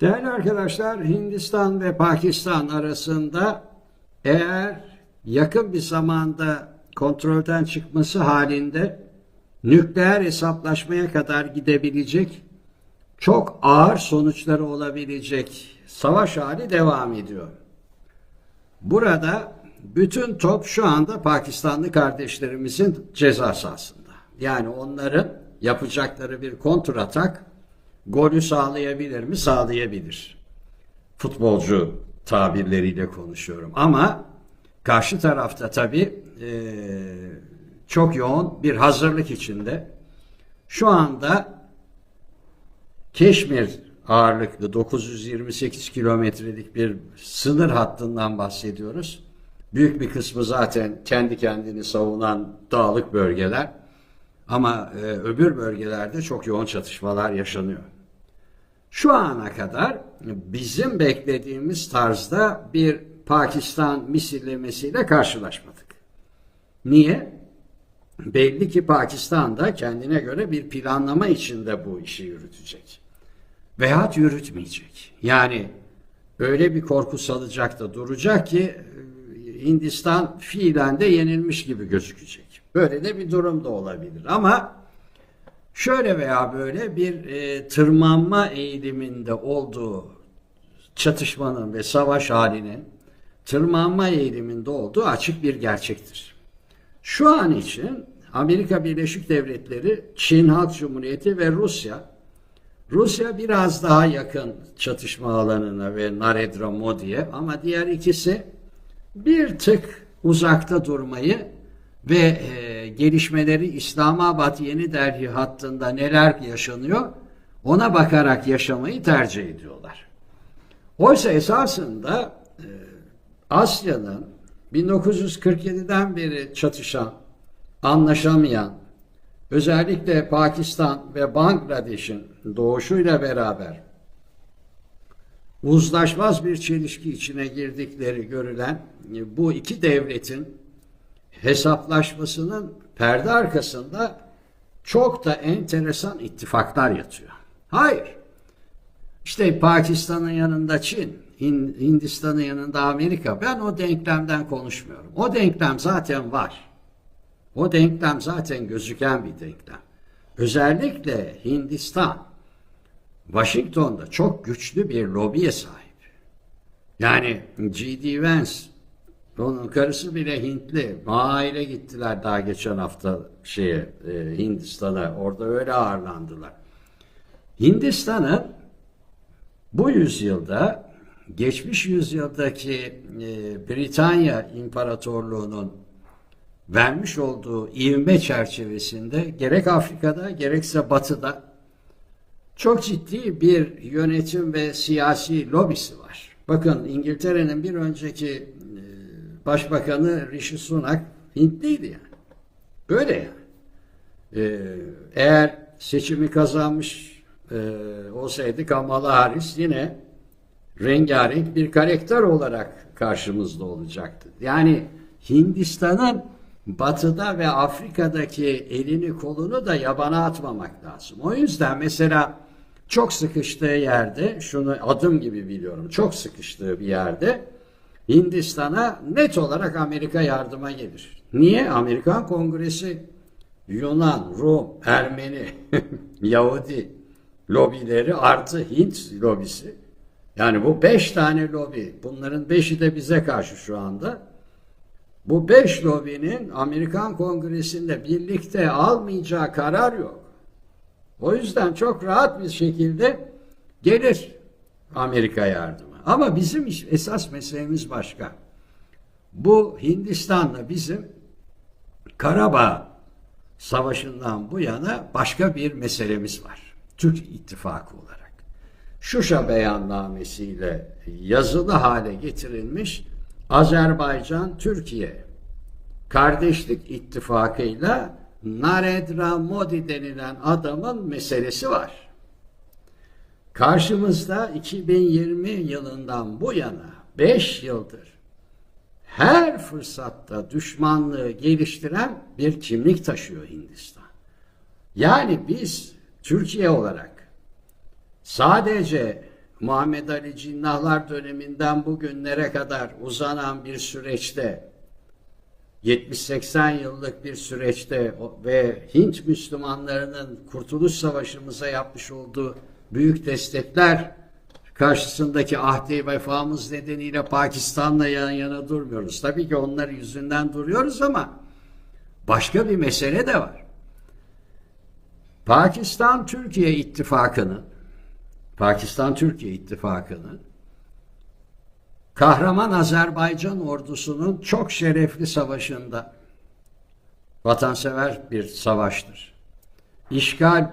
Değerli arkadaşlar, Hindistan ve Pakistan arasında eğer yakın bir zamanda kontrolden çıkması halinde nükleer hesaplaşmaya kadar gidebilecek çok ağır sonuçları olabilecek savaş hali devam ediyor. Burada bütün top şu anda Pakistanlı kardeşlerimizin ceza sahasında. Yani onların yapacakları bir kontratak golü sağlayabilir mi? Sağlayabilir. Futbolcu tabirleriyle konuşuyorum. Ama karşı tarafta tabii eee, çok yoğun bir hazırlık içinde. Şu anda Keşmir ağırlıklı 928 kilometrelik bir sınır hattından bahsediyoruz. Büyük bir kısmı zaten kendi kendini savunan dağlık bölgeler. Ama e, öbür bölgelerde çok yoğun çatışmalar yaşanıyor. Şu ana kadar bizim beklediğimiz tarzda bir Pakistan misillemesiyle karşılaşmadık. Niye? Belli ki Pakistan da kendine göre bir planlama içinde bu işi yürütecek. Veyahut yürütmeyecek. Yani öyle bir korku salacak da duracak ki Hindistan fiilen de yenilmiş gibi gözükecek. Böyle de bir durum da olabilir. Ama şöyle veya böyle bir e, tırmanma eğiliminde olduğu çatışmanın ve savaş halinin tırmanma eğiliminde olduğu açık bir gerçektir. Şu an için Amerika Birleşik Devletleri, Çin Halk Cumhuriyeti ve Rusya Rusya biraz daha yakın çatışma alanına ve Narendra Modi'ye ama diğer ikisi bir tık uzakta durmayı ve e, gelişmeleri İslamabad Yeni Delhi hattında neler yaşanıyor ona bakarak yaşamayı tercih ediyorlar. Oysa esasında e, Asya'nın 1947'den beri çatışan, anlaşamayan, özellikle Pakistan ve Bangladeş'in doğuşuyla beraber uzlaşmaz bir çelişki içine girdikleri görülen e, bu iki devletin hesaplaşmasının perde arkasında çok da enteresan ittifaklar yatıyor. Hayır. İşte Pakistan'ın yanında Çin, Hin- Hindistan'ın yanında Amerika. Ben o denklemden konuşmuyorum. O denklem zaten var. O denklem zaten gözüken bir denklem. Özellikle Hindistan, Washington'da çok güçlü bir lobiye sahip. Yani G.D. Vance, onun karısı bile Hintli. Maile gittiler daha geçen hafta şeye, e, Hindistan'a. Orada öyle ağırlandılar. Hindistan'ın bu yüzyılda geçmiş yüzyıldaki e, Britanya İmparatorluğu'nun vermiş olduğu ivme çerçevesinde gerek Afrika'da gerekse Batı'da çok ciddi bir yönetim ve siyasi lobisi var. Bakın İngiltere'nin bir önceki e, başbakanı Rishi Sunak Hintliydi yani. Böyle yani. Ee, eğer seçimi kazanmış e, olsaydı Kamala Harris yine rengarenk bir karakter olarak karşımızda olacaktı. Yani Hindistan'ın batıda ve Afrika'daki elini kolunu da yabana atmamak lazım. O yüzden mesela çok sıkıştığı yerde, şunu adım gibi biliyorum, çok sıkıştığı bir yerde Hindistan'a net olarak Amerika yardıma gelir. Niye? Amerikan Kongresi Yunan, Rum, Ermeni, Yahudi lobileri artı Hint lobisi. Yani bu beş tane lobi. Bunların beşi de bize karşı şu anda. Bu beş lobinin Amerikan Kongresi'nde birlikte almayacağı karar yok. O yüzden çok rahat bir şekilde gelir Amerika yardımı. Ama bizim esas meselemiz başka. Bu Hindistan'la bizim Karabağ Savaşı'ndan bu yana başka bir meselemiz var. Türk İttifakı olarak. Şuşa beyannamesiyle yazılı hale getirilmiş Azerbaycan-Türkiye kardeşlik ittifakıyla Narendra Modi denilen adamın meselesi var. Karşımızda 2020 yılından bu yana 5 yıldır her fırsatta düşmanlığı geliştiren bir kimlik taşıyor Hindistan. Yani biz Türkiye olarak sadece Muhammed Ali Cinnahlar döneminden bugünlere kadar uzanan bir süreçte 70-80 yıllık bir süreçte ve Hint Müslümanlarının Kurtuluş Savaşımıza yapmış olduğu büyük destekler karşısındaki ahdi vefamız nedeniyle Pakistan'la yan yana durmuyoruz. Tabii ki onların yüzünden duruyoruz ama başka bir mesele de var. Pakistan-Türkiye ittifakının Pakistan-Türkiye ittifakının kahraman Azerbaycan ordusunun çok şerefli savaşında vatansever bir savaştır. İşgal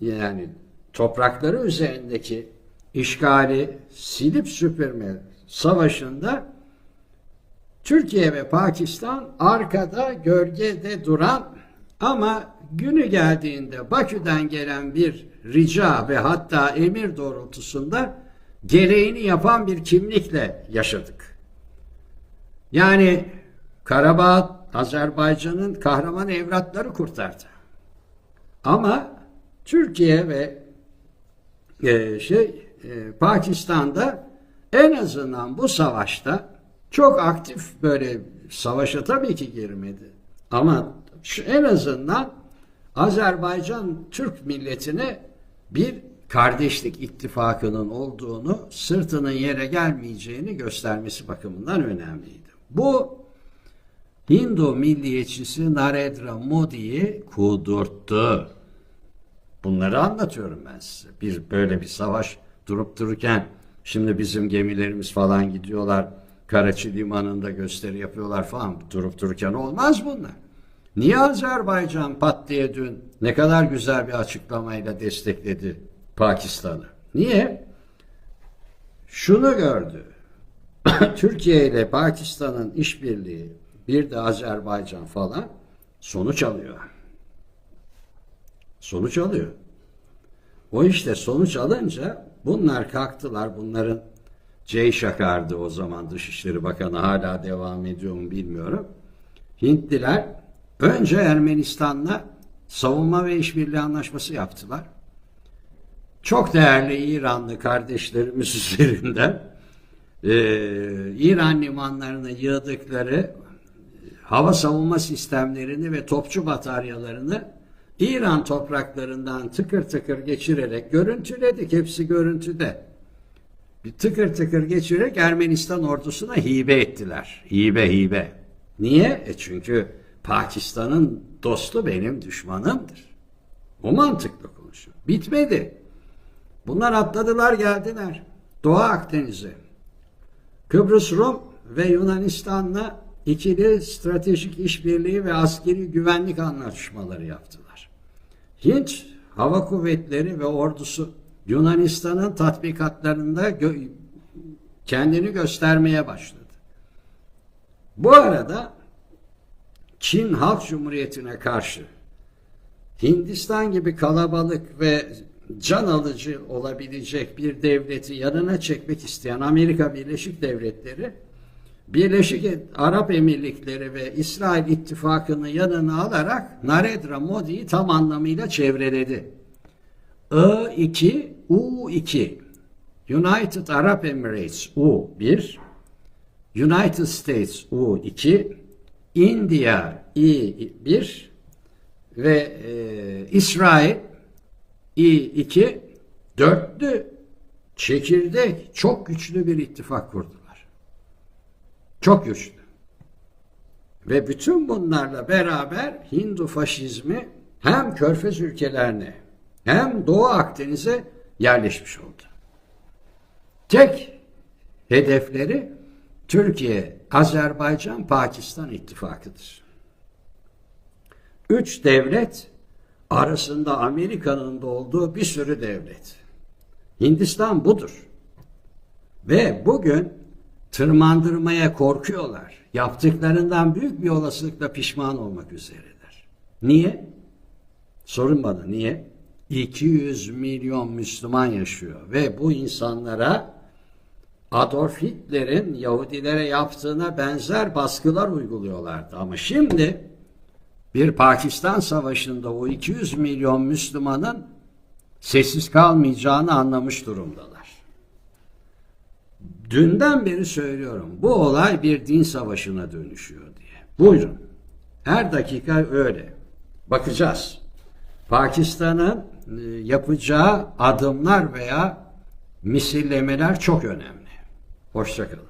yani toprakları üzerindeki işgali silip süpürme savaşında Türkiye ve Pakistan arkada gölgede duran ama günü geldiğinde Bakü'den gelen bir rica ve hatta emir doğrultusunda gereğini yapan bir kimlikle yaşadık. Yani Karabağ Azerbaycan'ın kahraman evlatları kurtardı. Ama Türkiye ve e, şey e, Pakistan'da en azından bu savaşta çok aktif böyle savaşa tabii ki girmedi. Ama şu, en azından Azerbaycan Türk milletine bir kardeşlik ittifakının olduğunu, sırtının yere gelmeyeceğini göstermesi bakımından önemliydi. Bu Hindu milliyetçisi Narendra Modi'yi kudurttu. Bunları anlatıyorum ben size. Bir böyle bir savaş durup dururken şimdi bizim gemilerimiz falan gidiyorlar. Karaçi limanında gösteri yapıyorlar falan. Durup dururken olmaz bunlar. Niye Azerbaycan pat diye dün ne kadar güzel bir açıklamayla destekledi Pakistan'ı? Niye? Şunu gördü. Türkiye ile Pakistan'ın işbirliği bir de Azerbaycan falan sonuç alıyor. Sonuç alıyor. O işte sonuç alınca bunlar kalktılar. Bunların Cey Şakar'dı o zaman Dışişleri Bakanı hala devam ediyor mu bilmiyorum. Hintliler önce Ermenistan'la savunma ve işbirliği anlaşması yaptılar. Çok değerli İranlı kardeşlerimiz üzerinden e, İran limanlarına yığdıkları hava savunma sistemlerini ve topçu bataryalarını İran topraklarından tıkır tıkır geçirerek görüntüledik. Hepsi görüntüde. Bir tıkır tıkır geçirerek Ermenistan ordusuna hibe ettiler. Hibe hibe. Niye? E çünkü Pakistan'ın dostu benim düşmanımdır. O mantıklı konuşuyor. Bitmedi. Bunlar atladılar geldiler. Doğu Akdeniz'e. Kıbrıs Rum ve Yunanistan'la ikili stratejik işbirliği ve askeri güvenlik anlaşmaları yaptılar. Hint Hava Kuvvetleri ve ordusu Yunanistan'ın tatbikatlarında gö- kendini göstermeye başladı. Bu arada Çin Halk Cumhuriyeti'ne karşı Hindistan gibi kalabalık ve can alıcı olabilecek bir devleti yanına çekmek isteyen Amerika Birleşik Devletleri Birleşik Arap Emirlikleri ve İsrail ittifakını yanına alarak Narendra Modi'yi tam anlamıyla çevreledi. I2, U2 United Arab Emirates U1 United States U2 India I1 ve e, İsrail İ2 dörtlü çekirdek çok güçlü bir ittifak kurdular. Çok güçlü. Ve bütün bunlarla beraber Hindu faşizmi hem Körfez ülkelerine hem Doğu Akdeniz'e yerleşmiş oldu. Tek hedefleri Türkiye, Azerbaycan, Pakistan ittifakıdır. Üç devlet arasında Amerika'nın da olduğu bir sürü devlet. Hindistan budur. Ve bugün tırmandırmaya korkuyorlar. Yaptıklarından büyük bir olasılıkla pişman olmak üzereler. Niye? Sorun bana niye? 200 milyon Müslüman yaşıyor ve bu insanlara Adolf Hitler'in Yahudilere yaptığına benzer baskılar uyguluyorlardı. Ama şimdi bir Pakistan Savaşı'nda o 200 milyon Müslümanın sessiz kalmayacağını anlamış durumdalar. Dünden beri söylüyorum. Bu olay bir din savaşına dönüşüyor diye. Buyurun. Her dakika öyle. Bakacağız. Pakistan'ın e, yapacağı adımlar veya misillemeler çok önemli. Hoşçakalın.